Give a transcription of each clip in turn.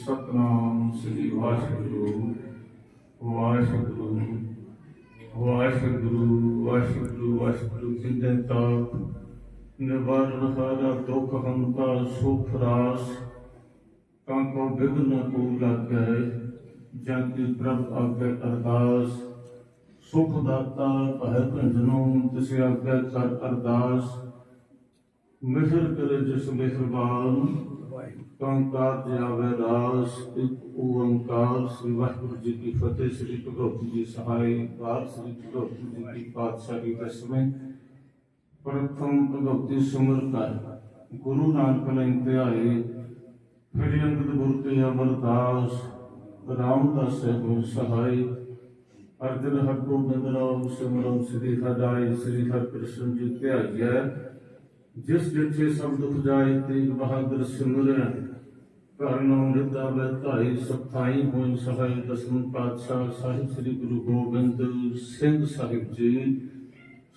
ਸਤਨਾਮ ਸ੍ਰੀ ਵਾਹਿਗੁਰੂ ਵਾਹਿਗੁਰੂ ਵਾਹਿਗੁਰੂ ਵਾਹਿਗੁਰੂ ਵਾਹਿਗੁਰੂ ਜਿੰਦੇ ਤਾਪ ਨਿਵਾਰਨ ਹਾਰਾ ਦੁਖ ਹੰਤਾ ਸੁਖ ਰਾਸ ਕਾਂ ਕੋ ਬਿਗਨ ਕੋ ਲਾਗੈ, ਜਨ ਕੀ ਪ੍ਰਭ ਆਗੇ ਅਰਦਾਸ। ਸੁਖ ਦਾਤਾ ਭੈ ਭੰਜਨੋ ਤਿਸ ਆਗੇ ਕਰ ਅਰਦਾਸ। ਮਿਹਰ ਕਰੇ ਜਿਸ ਮਿਹਰਬਾਨ ਕੰਕਾਰ ਜਾਵੇ ਰਾਸ। ਇੱਕ ਓੰਕਾਰ ਸ੍ਰੀ ਵਾਹਿਗੁਰੂ ਜੀ ਕੀ ਫਤਿਹ, ਸ੍ਰੀ ਭਗਵਤੀ ਜੀ ਸਹਾਈ ਬਾਤ ਸ੍ਰੀ ਭਗਵਤੀ ਜੀ ਕੀ ਪਾਤਸ਼ਾਹੀ ਦਸਵੇਂ ਪ੍ਰਥਮ ਭਗਵਤੀ ਸਿਮਰ ਕਰ। ਗੁਰੂ ਨਾਨਕ ਲੈ ਧਿਆਏ ਫਿਰ ਅੰਗਦ ਗੁਰ ਤੇ ਅਮਰਦਾਸ, ਰਾਮਦਾਸ ਗੁਰ ਸਹਾਈ। ਅਰਜਨ ਹਰ ਗੋਬਿੰਦ ਸਿਮਰਨ, ਸ੍ਰੀ ਹਰਿ ਸ੍ਰੀ ਹਰਿ ਕ੍ਰਿਸ਼ਨ ਜੀ ਧਿਆਈਐ ਜਿਸ ਜਿਥੇ ਸਭ ਦੁਖ ਜਾਏ, ਤੇਗ ਬਹਾਦਰ ਸਿਮਰਨ ਕਰਨੋਂ ਰਿਦਾ ਬਤਾਈ ਸਤਾਈ ਹੋਇ ਸਹਾਈ ਦਸਮ ਪਾਤਸ਼ਾਹ ਸਾਹਿਬ ਸ੍ਰੀ ਗੁਰੂ ਗੋਬਿੰਦ ਸਿੰਘ ਸਾਹਿਬ ਜੀ।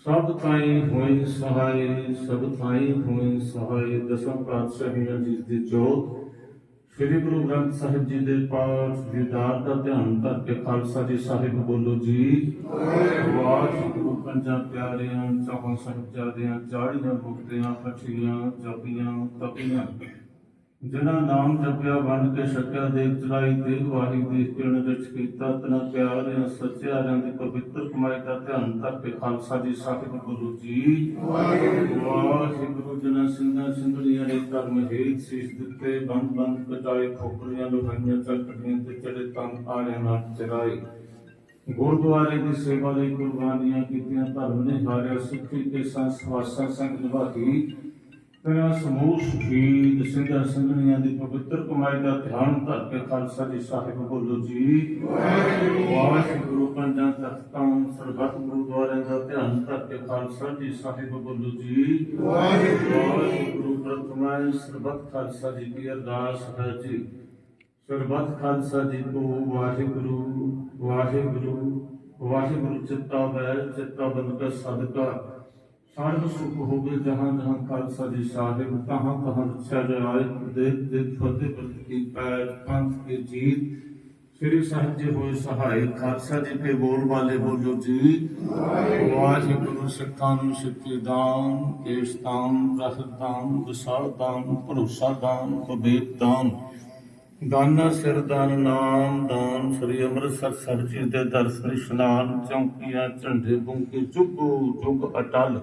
ਸਭ ਥਾਈ ਹੋਇ ਸਹਾਈ ਸਭ ਥਾਈ ਹੋਇ ਸਹਾਈ ਦਸਮ ਪਾਤਸ਼ਾਹੀਆਂ ਜੀ ਦੀ ਜੋਤ। ਸ੍ਰੀ ਗੁਰੂ ਗ੍ਰੰਥ ਸਾਹਿਬ ਜੀ ਦੇ ਪਾਠ ਦੀਦਾਰ ਦਾ ਧਿਆਨ ਕਰਕੇ ਖਾਲਸਾ ਜੀ ਸਾਹਿਬ ਬੋਲੋ ਜੀ। ਵਾਹਿਗੁਰੂ, ਪੰਜਾਂ ਪਿਆਰਿਆਂ ਚੌਹਾਂ ਸਾਹਿਬਜ਼ਾਦਿਆਂ ਚਾੜੀਆਂ ਬੁਕਤਿਆਂ ਪੱਠੀਆਂ ਜਪੀਆਂ, ਤਪੀਆਂ। ਜਿਨ੍ਹਾਂ ਨਾਮ ਜਪਿਆ ਬਣ ਕੇ ਛਕਿਆ ਦੇਖ ਚਲਾਈ ਤੇ ਵਾਹੀ ਦੇ ਕਿਣ ਵਿੱਚ ਕੀਤਾ ਤਨਾ ਪਿਆਰਿਆਂ ਸੱਚਿਆਰਿਆਂ ਦੀ ਪਵਿੱਤਰ ਕਮਾਈ ਦਾ ਧਿਆਨ ਕਰਕੇ ਖਾਲਸਾ ਜੀ, ਸਾਹਿਬ ਗੁਰੂ ਜੀ। ਵਾਹਿਗੁਰੂ ਜਨਾ ਸਿੰਘਾਂ ਸਿੰਘੜੀਆਂ ਦੇ ਕਰਮ ਹੇਤ ਸੀਸ ਦਿੱਤੇ, ਬੰਦ ਬੰਦ ਕਟਾਏ ਖੋਪਰੀਆਂ ਲੋਹਾਈਆਂ ਚੱਕੜੀਆਂ ਤੇ ਚੜੇ ਤਨ ਆਰਿਆਂ ਨਾਲ ਚਰਾਈ ਗੁਰਦੁਆਰੇ ਦੀ ਸੇਵਾ ਲਈ ਕੁਰਬਾਨੀਆਂ ਕੀਤੀਆਂ, ਧਰਮ ਨੇ ਹਾਰਿਆ ਸਿੱਖੀ ਤੇ ਸੰਸਵਾਸਾਂ ਸੰਗ ਨਿਭਾਈ ਤੇਰਾ ਸਮੂਹ ਸ਼ਹੀਦ ਸਿੰਘਾਂ ਸਿੰਘਣੀਆਂ ਦੀ ਪਵਿੱਤਰ ਕਮਾਈ ਦਾ ਧਿਆਨ ਧਰ ਕੇ ਖਾਲਸਾ ਜੀ ਸਾਹਿਬ ਬੋਲੋ ਜੀ। ਵਾਹਿਗੁਰੂ ਪੰਜਾਂ ਤਖਤਾਂ, ਸਰਬੱਤ ਗੁਰਦੁਆਰਿਆਂ ਦਾ ਧਿਆਨ ਧਰ ਕੇ ਖਾਲਸਾ ਜੀ ਸਾਹਿਬ ਬੋਲੋ ਜੀ। ਵਾਹਿਗੁਰੂ ਪ੍ਰਥਮਾਇ ਸਰਬੱਤ ਖਾਲਸਾ ਜੀ ਦੀ ਅਰਦਾਸ ਹੈ ਜੀ। ਸਰਬੱਤ ਖਾਲਸਾ ਜੀ ਕੋ ਵਾਹਿਗੁਰੂ ਵਾਹਿਗੁਰੂ ਵਾਹਿਗੁਰੂ ਚਿੱਤਾ ਵੈ, ਚਿੱਤਾ ਬੰਦ ਸਦਕਾ। ਸਰਬ ਸੁਖ ਹੋਵੇ ਜਹਾਂ ਜਹਾਂ ਖਾਲਸਾ ਜੀ ਸਾਹਿਬ ਕਹਾਂ ਕਹਾਂ ਰਚਿਆ ਜਾਏ ਦੇਖ ਦੇਖ ਫਤਿਹ ਪ੍ਰਤ ਕੀ ਪੰਥ ਕੀ ਜੀਤ। ਸ੍ਰੀ ਸਾਹਿਬ ਜੀ ਹੋਏ ਸਹਾਈ ਖਾਲਸਾ ਜੀ ਕੇ ਬੋਲ ਵਾਲੇ ਬੋਲੋ ਜੀ। ਵਾਹਿਗੁਰੂ ਸਿੱਖਾਂ ਨੂੰ ਸਿੱਖੀ ਦਾਨ, ਕੇਸ਼ ਦਾਨ ਰਸਦ ਦਾਨ ਵਿਸਾਲ ਦਾਨ, ਭਰੋਸਾ ਦਾਨ ਕਬੀਰ ਦਾਨ। ਦਾਨਾ ਸਿਰ ਦਾਨ, ਨਾਮ ਦਾਨ, ਸ੍ਰੀ ਅੰਮ੍ਰਿਤਸਰ ਸਰ ਜੀ ਦੇ ਦਰਸ਼ਨ, ਇਸ਼ਨਾਨ, ਚੌਂਕੀਆਂ, ਝੰਡੇ ਬੁੰਕੇ ਜੁਗੋ ਜੁਗ ਅਟਲ।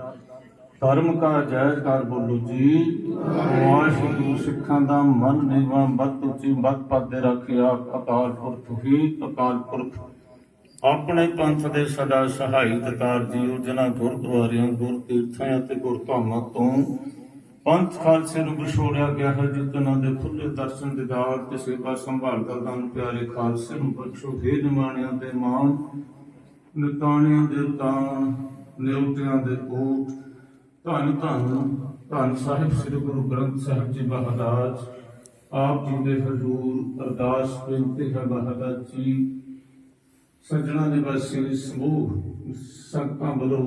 ਧਰਮ ਕਾ ਜੈਕਾਰ ਬੋਲੋ ਜੀ। ਵਾਹਿਗੁਰੂ ਸਿੱਖਾਂ ਦਾ ਮਨ ਨਿਵਾ ਮਤ ਉੱਚੀ ਮਤ ਪਦ ਰੱਖਿਆ ਅਕਾਲ ਪੁਰਖ ਹੀ ਅਕਾਲ ਪੁਰਖ। ਆਪਣੇ ਪੰਥ ਦੇ ਸਦਾ ਸਹਾਈ ਦਤਾਰ ਜੀਓ, ਜਿਨ੍ਹਾਂ ਗੁਰਦੁਆਰਿਆਂ ਗੁਰ ਤੀਰਥਾਂ ਅਤੇ ਗੁਰਧਾਮਾਂ ਤੋਂ ਪੰਥ ਖਾਲਸੇ ਨੂੰ ਵਿਛੋੜਿਆ ਗਿਆ ਹੈ ਜਿਤਨਾਂ ਦੇ ਖੁੱਲੇ ਦਰਸ਼ਨ ਦਿਦਾਰ ਤੇ ਸੇਵਾ ਸੰਭਾਲ ਕਰਦਾ ਨੂੰ ਪਿਆਰੇ ਖਾਲਸੇ ਨੂੰ ਬਖਸ਼ੋ। ਹੇ ਨਿਮਾਣਿਆਂ ਦੇ ਮਾਨ ਨਿਤਾਣਿਆਂ ਦੇ ਤਾਣ, ਨਿਉਤਿਆਂ ਦੇ ਕੋਟ ਧੰਨ ਧੰਨ ਧੰਨ ਸਾਹਿਬ ਸ੍ਰੀ ਗੁਰੂ ਗ੍ਰੰਥ ਸਾਹਿਬ ਜੀ ਮਹਾਰਾਜ। ਆਪ ਜੀ ਦੇ ਹਜ਼ੂਰ ਅਰਦਾਸ ਬੇਨਤੀ ਹੈ ਮਹਾਰਾਜ ਜੀ, ਸੱਜਣਾ ਦੇ ਸਮੂਹ, ਸੰਗਤਾਂ ਵੱਲੋਂ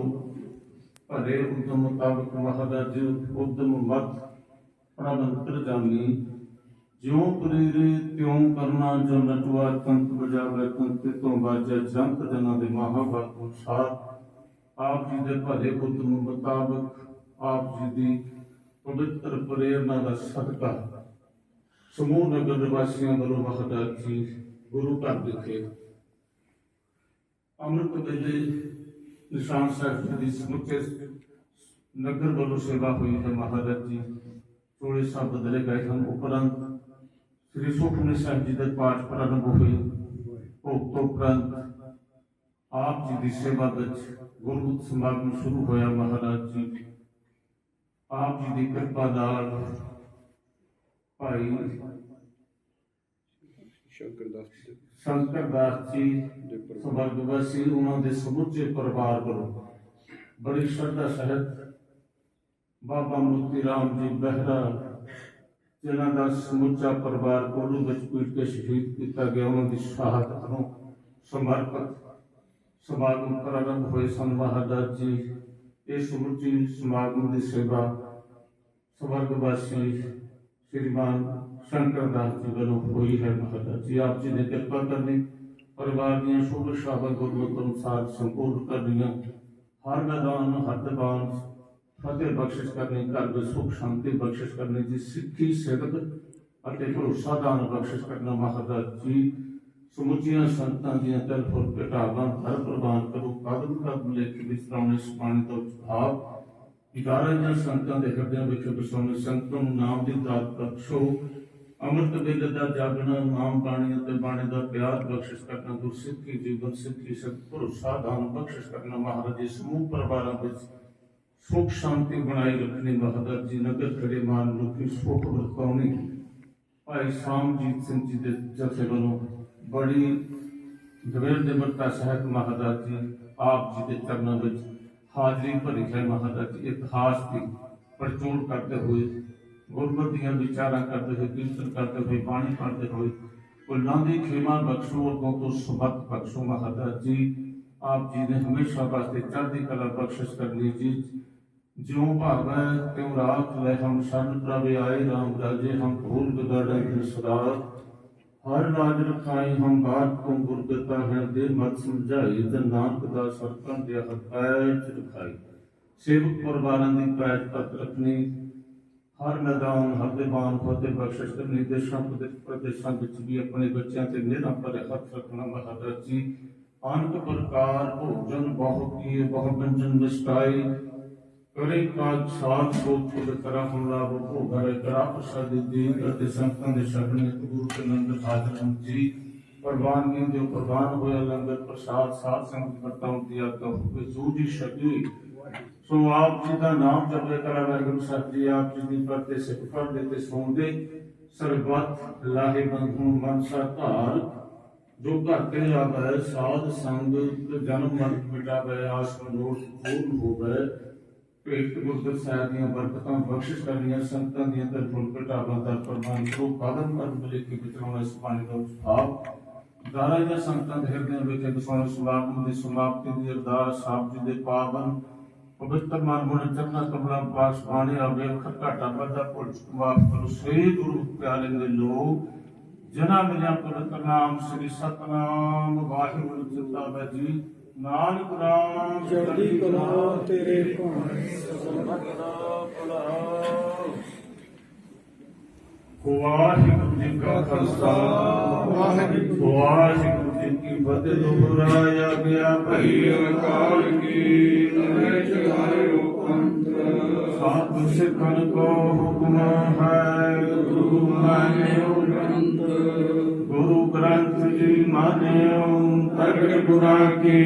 ਭਰੇ ਉਦਮ ਮੁਤਾਬਕ ਮਹਾਰਾਜ ਉਦਮ ਮਤ ਪ੍ਰਬੰਤਰ ਜਾਨੀ ਜਿਉ ਪ੍ਰੇਰੇ, ਤਿਉ ਕਰਨਾ, ਜੋ ਨਟਵਾ ਤੰਤ ਬਜਾਵੇ ਤੰਤ ਤੋਂ ਬਾਜੈ ਜੰਤ ਜਨਾਂ ਦੇ ਮਹਾਭਾਰਤ ਅਨੁਸਾਰ ਆਪ ਜੀ ਦੇ ਭਰੇ ਉਦਮ ਮੁਤਾਬਕ ਆਪ ਜੀ ਦੀ ਪਵਿੱਤਰ ਪ੍ਰੇਰਣਾ ਦਾ ਸਦਕਾ। ਸਮੂਹ ਨਗਰ ਨਿਵਾਸੀਆਂ ਵੱਲੋਂ ਮਹਾਰਾਜ ਜੀ ਗੁਰੂ ਘਰ ਵਿਖੇ ਅੰਮ੍ਰਿਤ ਵੇਲੇ ਨਿਸ਼ਾਨ ਸਾਹਿਬ ਦੀ ਸਮੁੱਚੇ ਨਗਰ ਵੱਲੋਂ ਸੇਵਾ ਹੋਈ ਹੈ। ਮਹਾਰਾਜ ਜੀ ਚੋਲੇ ਸਾਹਿਬ ਬਦਲੇ ਗਏ ਹਨ। ਉਪਰੰਤ ਸ੍ਰੀ ਸੁਖਮਨੀ ਸਾਹਿਬ ਜੀ ਦੇ ਪਾਠ ਪ੍ਰਾਰੰਭ ਹੋਏ। ਭੋਗ ਤੋਂ ਉਪਰੰਤ ਆਪ ਜੀ ਦੀ ਸੇਵਾ ਵਿੱਚ ਗੁਰਮੁਖ ਸਮਾਗਮ ਸ਼ੁਰੂ ਹੋਇਆ ਮਹਾਰਾਜ ਜੀ। ਆਪ ਜੀ ਦੀ ਕਿਰਪਾ ਨਾਲ ਭਾਈ ਸ਼ੰਕਰ ਜੀ ਦੇ ਜੀ ਸਵਰਗਵਾਸੀ ਉਹਨਾਂ ਦੇ ਸਮੁੱਚੇ ਪਰਿਵਾਰ ਵੱਲੋਂ ਬੜੀ ਸ਼ਰਧਾ ਸਹਿਤ ਬਾਬਾ ਮੋਤੀ ਰਾਮ ਜੀ ਬਹਿਰਾ, ਜਿਨ੍ਹਾਂ ਦਾ ਸਮੁੱਚਾ ਪਰਿਵਾਰ ਕੋਲੂ ਵਿੱਚ ਪੀਟ ਕੇ ਸ਼ਹੀਦ ਕੀਤਾ ਗਿਆ, ਉਹਨਾਂ ਦੀ ਸ਼ਹਾਦਤ ਨੂੰ ਸਮਰਪਿਤ ਸਮਾਗਮ ਪ੍ਰਾਰੰਭ ਹੋਏ ਸਨ ਮਹਾਰਾਜ ਜੀ। ਇਹ ਸਮੁੱਚੀ ਸਮਾਗਮ ਦੀ ਸੇਵਾ ਸਵਰਗਵਾਸੀ ਸ਼੍ਰੀਮਾਨ ਸ਼ੰਕਰ ਦਾਸ ਜੀ ਵੱਲੋਂ ਹੋਈ ਹੈ ਮਹਾਰਾਜ ਜੀ। ਆਪ ਜੀ ਨੇ ਕਿਰਪਾ ਕਰਨੀ, ਪਰਿਵਾਰ ਦੀਆਂ ਸ਼ੁਭ ਸ਼ਾਬਾਂ ਗੁਰਮਤਿ ਅਨੁਸਾਰ ਸੰਪੂਰਨ ਕਰਨੀਆਂ। ਹਰ ਮੈਦਾਨ ਹਰ ਦੀਵਾਨ ਫਤਿਹ ਬਖਸ਼ਿਸ਼ ਕਰਨੀ, ਘਰ ਵਿੱਚ ਸੁਖ ਸ਼ਾਂਤੀ ਬਖਸ਼ਿਸ਼ ਕਰਨੀ ਜੀ ਸਿੱਖੀ ਸਿਦਕ ਅਤੇ ਭਰੋਸਾ ਦਾਨ ਬਖਸ਼ਿਸ਼ ਕਰਨਾ ਮਹਾਰਾਜ ਜੀ ਸਮੁੱਚੀਆਂ ਸੰਤਾਂ ਦੀਆਂ ਤਰਫੋਂ ਘਟਾਵਾਂ ਹਰ ਪ੍ਰਵਾਨ ਕਰੋ ਕਦਮ ਕਦਮ ਲੈ ਕੇ ਵਿਸਰਾਉਣੇ ਸੁਪਾਣੇ ਤੋਂ ਭਾਵ ਇਕਾਰਾਂ ਜਾਂ ਸੰਤਾਂ ਦੇ ਹਿਰਦਿਆਂ ਵਿੱਚ ਵਸਾਉਣੇ ਸੰਤਾਂ ਨੂੰ ਨਾਮ ਦੀ ਦਾਤ ਬਖਸ਼ੋ। ਅੰਮ੍ਰਿਤ ਵੇਲੇ ਦਾ ਜਾਗਣਾ, ਨਾਮ ਬਾਣੀ ਅਤੇ ਬਾਣੀ ਦਾ ਪਿਆਰ ਬਖਸ਼ਿਸ਼ ਕਰਨਾ, ਗੁਰਸਿੱਖੀ ਜੀਵਨ ਸਿੱਖੀ ਸਤ ਭਰੋਸਾ ਦਾਨ ਬਖਸ਼ਿਸ਼ ਕਰਨਾ, ਮਹਾਰਾਜ ਜੀ ਸਮੂਹ ਪਰਿਵਾਰਾਂ ਵਿੱਚ ਸੁਖ ਸ਼ਾਂਤੀ ਬਣਾਈ ਰੱਖਣੀ, ਮਹਾਰਾਜ ਜੀ ਨਗਰ ਖੜੇ ਮਾਨ ਲੋਕੀ ਸੁਖ ਵਰਤਾਉਣੀ। ਭਾਈ ਸਾਮਜੀਤ ਸਿੰਘ ਜੀ ਦੇ ਜਥੇ ਵੱਲੋਂ ਬੜੀ ਦਵੇਲ ਦੇ ਮਰਤਾ ਸਾਹਿਬ ਮਹਾਰਾਜ ਜੀ, ਆਪ ਜੀ ਦੇ ਚਰਨਾਂ ਵਿੱਚ ਹਾਜ਼ਰੀ ਭਰੀ ਹੈ ਮਹਾਰਾਜ ਜੀ ਇਤਿਹਾਸ ਦੀ ਪਰਚੂਣ ਕਰਦੇ ਹੋਏ ਗੁਰਮਤਿ ਦੀਆਂ ਵਿਚਾਰਾਂ ਕਰਦੇ ਹੋਏ, ਕੀਰਤਨ ਕਰਦੇ ਹੋਏ, ਬਾਣੀ ਪੜ੍ਹਦੇ ਹੋਏ, ਫੁੱਲਾਂ ਦੀ ਖੇਮਾ ਬਖਸ਼ੋ, ਅੱਗੋਂ ਤੋਂ ਸੁਭਤ ਬਖਸ਼ੋ ਮਹਾਰਾਜ ਜੀ। ਆਪ ਜੀ ਨੇ ਹਮੇਸ਼ਾ ਵਾਸਤੇ ਚੜ੍ਹਦੀ ਕਲਾ ਬਖਸ਼ਿਸ਼ ਕਰਨੀ ਜੀ। ਜਿਉ ਭਾਵੈ ਤਿਉ ਰਾਖ ਲੈ ਹਮ ਸ਼ਨ ਪ੍ਰਭ ਆਏ ਰਾਮ ਰਾਜੇ, ਹਮ ਭੂਲ ਬਿਗੜੈ ਸਦਾ। ਹਰ ਰਾਜ ਰਖਾਈ ਹਮ ਬਾਤ ਕੋ ਗੁਰਗਤਾ ਹੈ ਦੇ ਮਤ ਸਮਝਾਈ ਤੇ ਨਾਨਕ ਦਾ ਸਰਕਣ ਦੇ ਹਕਾਇਤ ਰਖਾਈ। ਸੇਵਕ ਪਰਵਾਰਾਂ ਦੀ ਪੈਜ ਤੱਕ ਰੱਖਣੀ, ਹਰ ਮੈਦਾਨ, ਹਰ ਦੀਵਾਨ ਫਤਿਹ ਬਖਸ਼ਿਸ਼ ਕਰਨੀ ਦੇਸ਼ਾਂ ਪ੍ਰਦੇ- ਪ੍ਰਦੇਸ਼ਾਂ ਵਿੱਚ ਵੀ ਆਪਣੇ ਬੱਚਿਆਂ ਤੇ ਮੇਰਾ ਪਰ ਹੱਥ ਰੱਖਣਾ ਮਹਾਰਾਜ ਅਨਕ ਪ੍ਰਕਾਰ ਭੋਜਨ ਬਹੁ ਕੀ ਬਹੁ ਬੰਜਨ ਵਿਸਟਾਈ ਕਰੇ ਕਾਜ ਸਾਥ ਕੋ ਤੁਧ ਕਰਾ ਉਹ ਘਰੇ ਕਰਾ ਪ੍ਰਸਾਦ ਦੀ ਅਤੇ ਸੰਤਾਂ ਦੇ ਸ਼ਰਣੇ ਗੁਰੂ ਕੇ ਨੰਦ ਜੀ ਪ੍ਰਵਾਨਗੀ ਜੋ, ਪ੍ਰਵਾਨ ਹੋਇਆ ਲੰਗਰ ਪ੍ਰਸਾਦ ਸਾਧ ਸੰਗਤ ਵਰਤਾਉਣ ਦੀ ਆਗਿਆ ਹੋਵੇ ਸੂਜੀ ਸ਼ਕੀ ਸੋ ਆਪ ਜੀ ਦਾ ਨਾਮ ਜਪੇ ਕਰਾ, ਵਾਹਿਗੁਰੂ ਸਾਹਿਬ ਜੀ, ਆਪ ਜੀ ਦੀ ਪਰਤੇ ਸਿੱਖ ਪੜ ਤੇ ਸੌਂਦੇ। ਸਰਬਤ ਲਾਹੇ ਬੰਧੂ ਮਨਸਾ ਧਾਰ, ਜੋ ਘਰ ਤੇ ਆਵੇ, ਸਾਧ ਸੰਗ ਜਨਮ ਮਰਨ ਮਿਟਾਵੇ, ਆਸ ਮਨੋਰ ਪੂਰਨ ਹੋਵੇ। ਭੇਟ ਗੁਰਦੁਆਰਾ ਸਾਹਿਬ ਦੀਆਂ ਬਰਕਤਾਂ, ਬਖਸ਼ਿਸ਼ ਕਰਨੀਆਂ ਸੰਤਾਂ ਦੀਆਂ ਤਰਫੋਂ ਘਟਾਵਾਂ ਦਾ ਪ੍ਰਮਾਨ ਕਰੋ ਕਦਮ ਕਦਮ ਮਿਲੇ ਕੇ ਵਿਚਰਉਣਾ ਇਸ ਪਾਣੀ ਦਾ ਭਾਵ ਦਾਰਾ ਜਾਂ ਸੰਤਾਂ ਦੇ ਹਿਰਦਿਆਂ ਵਿੱਚ ਬਸਾਉਣ ਸਮਾਗਮ ਦੀ ਸਮਾਪਤੀ ਦੀ ਅਰਦਾਸ, ਆਪ ਜੀ ਦੇ ਪਾਵਨ, ਪਵਿੱਤਰ ਮਨ ਗੁਣ ਚਰਨਾ ਕਮਲਾ ਪਾਸ ਬਾਣੀ ਆਵੇ ਅੱਖਰ ਘਾਟਾ ਵਾਧਾ ਭੁੱਲ ਮਾਫ ਕਰੋ ਸੇ ਗੁਰੂ ਪਿਆਰੇ ਦੇ ਲੋਕ, ਜਨਾ ਮਿਲਿਆ ਪਵਿੱਤਰ ਨਾਮ ਸ੍ਰੀ ਸਤਨਾਮ ਵਾਹਿਗੁਰੂ ਜਿੰਦਾਬਾਦ ਜੀ ਨਾਨਕ ਨਾਮ ਚੜ੍ਹਦੀ ਕਲਾ ਤੇਰੇ ਭਾਣੇ ਵਾਹਿਗੁਰੂ ਜੀ ਕਾ ਖਾਲਸਾ। ਵਾਹਿਗੁਰੂ ਵਾਹਿਗੁਰੂ ਜੀ ਕੀ ਫਤਿਹ ਦੁਹਰਾਇਆ ਗਿਆ ਭਈ। ਅਕਾਲ ਕੀ ਨਵੇਂ ਚਲਾਇਓ ਪੰਥ ਸਾਧ ਸਿੱਖਨ ਕੋ ਹੁਕਮ ਹੈ ਗੁਰੂ ਮਾਨਿਓ ਗੁਰਾਂ ਕੀ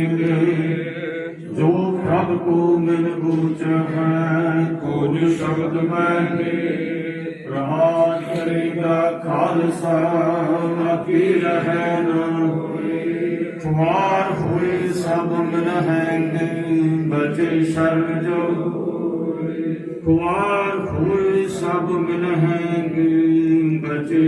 ਜੋ ਪ੍ਰਭ ਕੋ ਮਿਲ ਬੂਝ ਹੈ ਕੋਜ ਸ਼ਬਦ ਮੈਨੇ ਰਾਜ ਕਰੇਗਾ ਖਾਲਸਾ ਬਾਕੀ ਰਹਿ ਨਾ ਹੋਏ। ਖੁਆਰ ਹੋਏ ਸਭ ਮਨ ਹੈਂਗੇ ਬਚੇ ਸ਼ਰਨ ਜੋ ਖੁਆਰ ਹੋਏ ਸਭ ਮਨ ਹੈਂਗੇ ਬਚੇ